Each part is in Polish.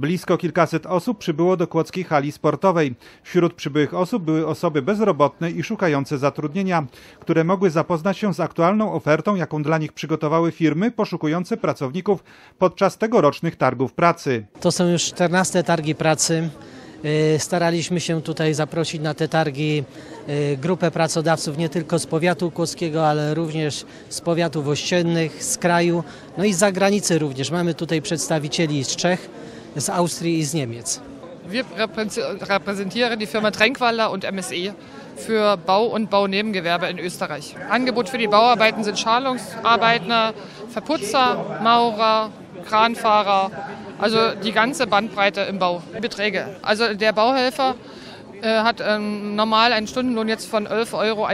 Blisko kilkaset osób przybyło do Kłodzkiej Hali Sportowej. Wśród przybyłych osób były osoby bezrobotne i szukające zatrudnienia, które mogły zapoznać się z aktualną ofertą, jaką dla nich przygotowały firmy poszukujące pracowników podczas tegorocznych targów pracy. To są już 14 targi pracy. Y, Staraliśmy się tutaj zaprosić na te targi y, grupę pracodawców nie tylko z powiatu kłodzkiego, ale również z powiatów ościennych, z kraju, no i z zagranicy również. Mamy tutaj przedstawicieli z Czech, z Austrii i z Niemiec. Wir reprä- repräsentieren die Firma Tränkwalder und MSE für Bau und Baunebengewerbe in Österreich. Angebot für die Bauarbeiten sind Schalungsarbeiter, Verputzer, Maurer, Kranfahrer, also die ganze Bandbreite im Bau. Beträge. Also der Bauhelfer äh, hat ähm, normal einen Stundenlohn jetzt von 11,21 Euro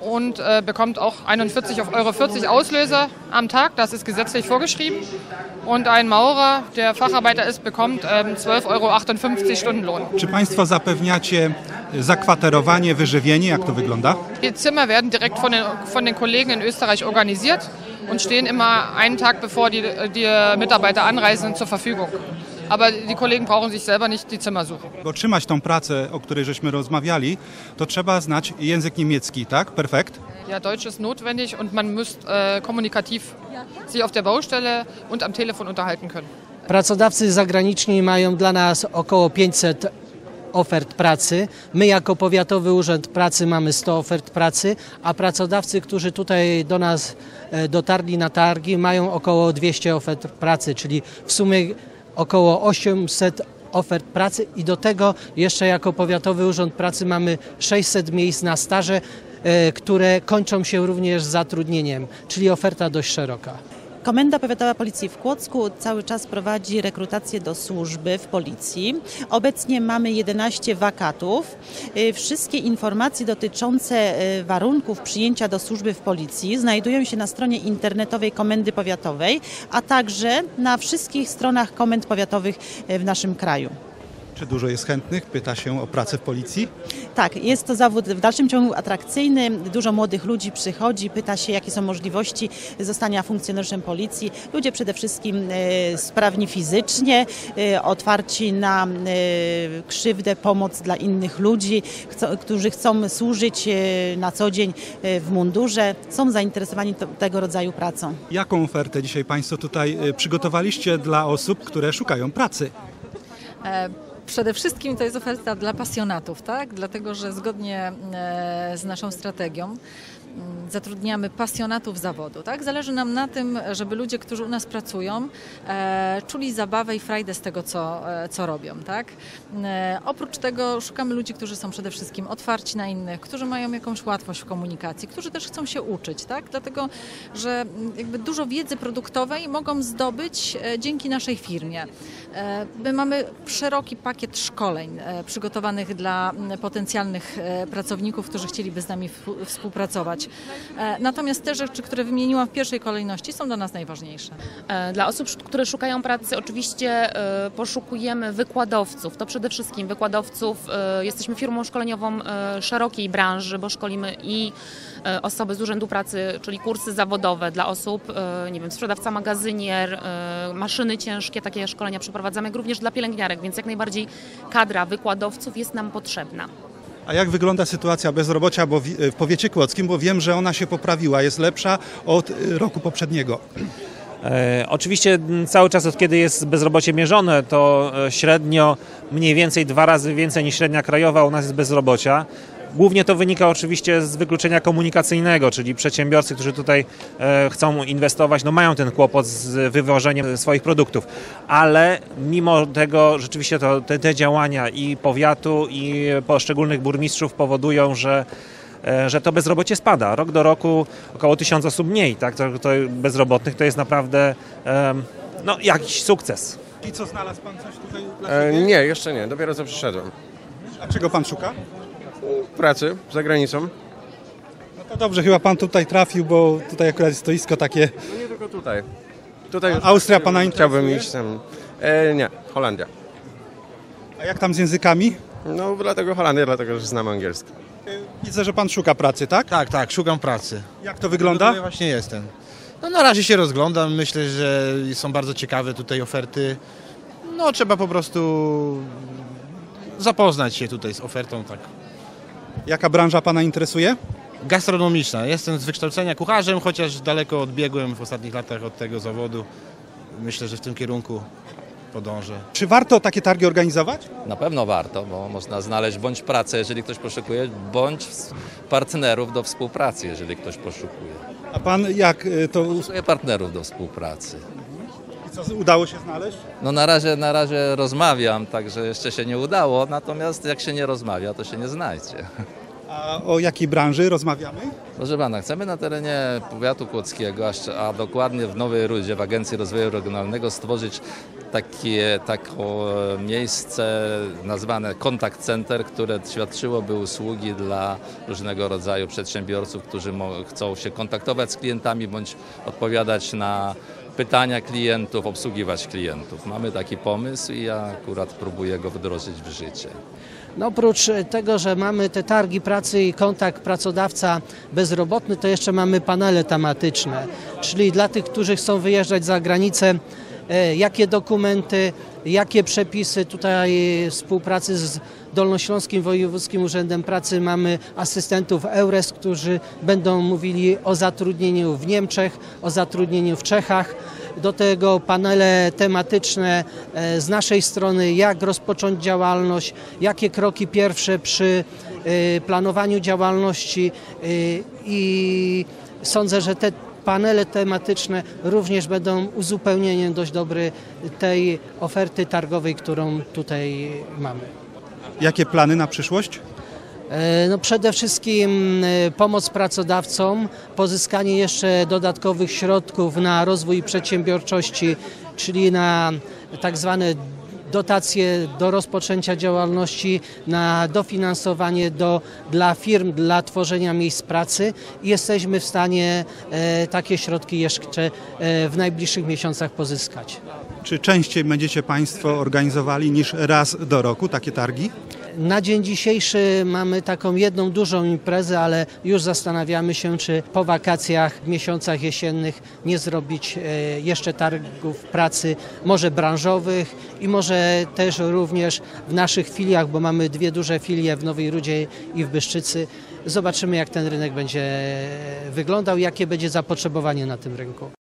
und äh, bekommt auch 41,40 Euro Auslöser am Tag. Das ist gesetzlich vorgeschrieben. Und ein Maurer, der Facharbeiter ist, bekommt ähm, 12,58 Euro Stundenlohn. Czy Państwo zapewniacie zakwaterowanie, wyżywienie? Jak to wygląda? Die Zimmer werden direkt von den, von den Kollegen in Österreich organisiert und stehen immer einen Tag bevor die, die Mitarbeiter anreisen zur Verfügung. Aber die Kollegen brauchen sich selber nicht die Zimmer suchen. By otrzymać tą pracę, o której żeśmy rozmawiali, to trzeba znać język niemiecki, tak? Perfekt. Ja, Deutsch ist notwendig und man muss äh, kommunikativ sich auf der Baustelle und am Telefon unterhalten können. Pracodawcy zagraniczni mają dla nas około 500 ofert pracy. My jako Powiatowy Urząd Pracy mamy 100 ofert pracy, a pracodawcy, którzy tutaj do nas e, dotarli na targi mają około 200 ofert pracy, czyli w sumie około 800 ofert pracy i do tego jeszcze jako Powiatowy Urząd Pracy mamy 600 miejsc na staże, e, które kończą się również zatrudnieniem, czyli oferta dość szeroka. Komenda Powiatowa Policji w Kłodzku cały czas prowadzi rekrutację do służby w policji. Obecnie mamy 11 wakatów. Y, Wszystkie informacje dotyczące y, warunków przyjęcia do służby w policji znajdują się na stronie internetowej Komendy Powiatowej, a także na wszystkich stronach komend powiatowych y, w naszym kraju. Czy dużo jest chętnych? Pyta się o pracę w policji. Tak, jest to zawód w dalszym ciągu atrakcyjny. Dużo młodych ludzi przychodzi, pyta się, jakie są możliwości zostania funkcjonariuszem policji. Ludzie przede wszystkim e, sprawni fizycznie, e, otwarci na e, krzywdę, pomoc dla innych ludzi, którzy chcą służyć na co dzień w mundurze, są zainteresowani tego rodzaju pracą. Jaką ofertę dzisiaj Państwo tutaj przygotowaliście dla osób, które szukają pracy? E, Przede wszystkim to jest oferta dla pasjonatów, tak? dlatego że zgodnie e, z naszą strategią zatrudniamy pasjonatów zawodu. Tak? Zależy nam na tym, żeby ludzie, którzy u nas pracują, e, czuli zabawę i frajdę z tego, co, e, co robią. Tak? E, oprócz tego szukamy ludzi, którzy są przede wszystkim otwarci na innych, którzy mają jakąś łatwość w komunikacji, którzy też chcą się uczyć, tak? dlatego że m, jakby dużo wiedzy produktowej mogą zdobyć dzięki naszej firmie. My mamy szeroki pakiet szkoleń przygotowanych dla m, potencjalnych pracowników, którzy chcieliby z nami współpracować. E, Natomiast te rzeczy, które wymieniłam w pierwszej kolejności są dla nas najważniejsze. E, Dla osób, które szukają pracy, oczywiście e, poszukujemy wykładowców. To przede wszystkim wykładowców. Jesteśmy firmą szkoleniową szerokiej branży, bo szkolimy i osoby z Urzędu Pracy, czyli kursy zawodowe dla osób, nie wiem, sprzedawca magazynier, maszyny ciężkie, takie szkolenia przeprowadzamy, jak również dla pielęgniarek, więc jak najbardziej kadra wykładowców jest nam potrzebna. A jak wygląda sytuacja bezrobocia bo w, powiecie kłodzkim? Bo wiem, że ona się poprawiła, jest lepsza od y, roku poprzedniego. E, Oczywiście cały czas od kiedy jest bezrobocie mierzone, to e, średnio mniej więcej dwa razy więcej niż średnia krajowa u nas jest bezrobocia. Głównie to wynika oczywiście z wykluczenia komunikacyjnego, czyli przedsiębiorcy, którzy tutaj e, chcą inwestować, no mają ten kłopot z wywożeniem swoich produktów. Ale mimo tego rzeczywiście to, te, te działania i powiatu i poszczególnych burmistrzów powodują, że e, że to bezrobocie spada. Rok do roku około tysiąc osób mniej, tak? To, to bezrobotnych to jest naprawdę no, jakiś sukces. I co, znalazł Pan coś tutaj dla E, nie, jeszcze nie. Dopiero co przyszedłem. A czego Pan szuka? Pracy za granicą. No to dobrze, chyba Pan tutaj trafił, bo tutaj akurat jest stoisko takie. No nie tylko tutaj. Tutaj już Austria Pana chciałbym interesuje? iść tam. E, nie, Holandia. A jak tam z językami? No dlatego Holandia, dlatego że znam angielski. Widzę, że Pan szuka pracy, tak? Tak, tak, szukam pracy. Jak to wygląda? Tutaj właśnie jestem. No na razie się rozglądam, myślę, że są bardzo ciekawe tutaj oferty. No trzeba po prostu zapoznać się tutaj z ofertą tak Jaka branża Pana interesuje? gastronomiczna. Jestem z wykształcenia kucharzem, chociaż daleko odbiegłem w ostatnich latach od tego zawodu. Myślę, że w tym kierunku podążę. Czy warto takie targi organizować? Na pewno warto, bo można znaleźć bądź pracę, jeżeli ktoś poszukuje, bądź partnerów do współpracy, jeżeli ktoś poszukuje. A Pan jak y, to Poszukuję partnerów do współpracy. Co, udało się znaleźć? No na razie, na razie rozmawiam, także jeszcze się nie udało, natomiast jak się nie rozmawia, to się nie znajdzie. A o jakiej branży rozmawiamy? Proszę pana, chcemy na terenie powiatu kłodzkiego, a dokładnie w Nowej Rudzie, w Agencji Rozwoju Regionalnego stworzyć takie, takie miejsce nazwane Contact Center, które świadczyłoby usługi dla różnego rodzaju przedsiębiorców, którzy chcą się kontaktować z klientami bądź odpowiadać na pytania klientów, obsługiwać klientów. Mamy taki pomysł i ja akurat próbuję go wdrożyć w życie. No oprócz tego, że mamy te targi pracy i kontakt pracodawca bezrobotny, to jeszcze mamy panele tematyczne, czyli dla tych, którzy chcą wyjeżdżać za granicę, e, jakie dokumenty, jakie przepisy tutaj współpracy z Dolnośląskim Wojewódzkim Urzędem Pracy mamy asystentów EURES, którzy będą mówili o zatrudnieniu w Niemczech, o zatrudnieniu w Czechach. Do tego panele tematyczne e, z naszej strony, jak rozpocząć działalność, jakie kroki pierwsze przy e, planowaniu działalności e, i sądzę, że te panele tematyczne również będą uzupełnieniem dość dobry tej oferty targowej, którą tutaj mamy. Jakie plany na przyszłość? E, No przede wszystkim e, pomoc pracodawcom, pozyskanie jeszcze dodatkowych środków na rozwój przedsiębiorczości, czyli na tak zwane dotacje do rozpoczęcia działalności, na dofinansowanie do, dla firm, dla tworzenia miejsc pracy i jesteśmy w stanie e, takie środki jeszcze e, w najbliższych miesiącach pozyskać. Czy częściej będziecie Państwo organizowali niż raz do roku takie targi? Na dzień dzisiejszy mamy taką jedną dużą imprezę, ale już zastanawiamy się, czy po wakacjach, miesiącach jesiennych nie zrobić e, jeszcze targów pracy, może branżowych i może też również w naszych filiach, bo mamy dwie duże filie w Nowej Rudzie i w Byszczycy. Zobaczymy, jak ten rynek będzie wyglądał, jakie będzie zapotrzebowanie na tym rynku.